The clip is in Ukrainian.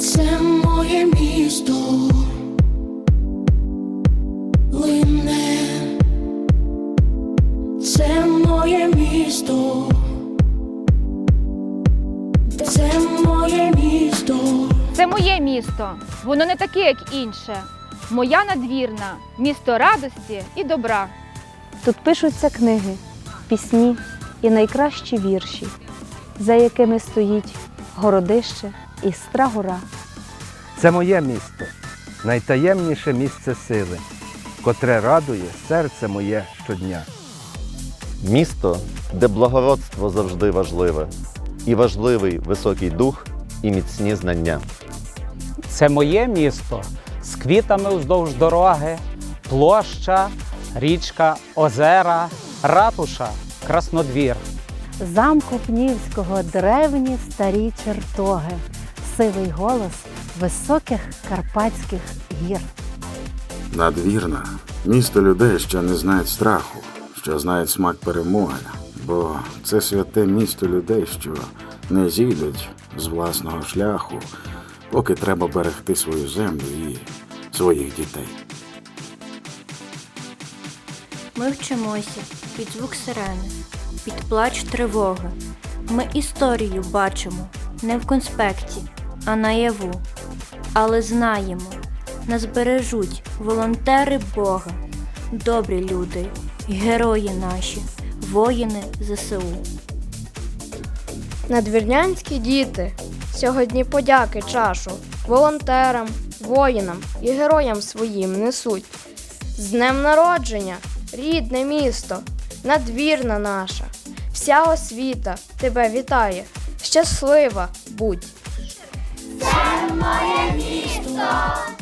Це моє місто. Лине. Це моє місто. Це моє місто. Це моє місто. Воно не таке, як інше. Моя надвірна, місто радості і добра. Тут пишуться книги, пісні і найкращі вірші, за якими стоїть городище і стра гора. Це моє місто, найтаємніше місце сили, котре радує серце моє щодня. Місто, де благородство завжди важливе, і важливий високий дух і міцні знання. Це моє місто з квітами уздовж дороги, площа, річка, озера, ратуша, краснодвір. Замку Пнівського древні старі чертоги, сивий голос високих карпатських гір. Надвірна місто людей, що не знають страху, що знають смак перемоги, бо це святе місто людей, що не зійдуть з власного шляху, поки треба берегти свою землю і своїх дітей. Ми вчимося під звук сирени, під плач тривоги. Ми історію бачимо не в конспекті, а наяву. Але знаємо, нас бережуть волонтери Бога, добрі люди, герої наші, воїни ЗСУ. Надвірнянські діти сьогодні подяки чашу волонтерам, воїнам і героям своїм несуть. З днем народження, рідне місто, надвірна наша, вся освіта тебе вітає, щаслива будь. Моє місто.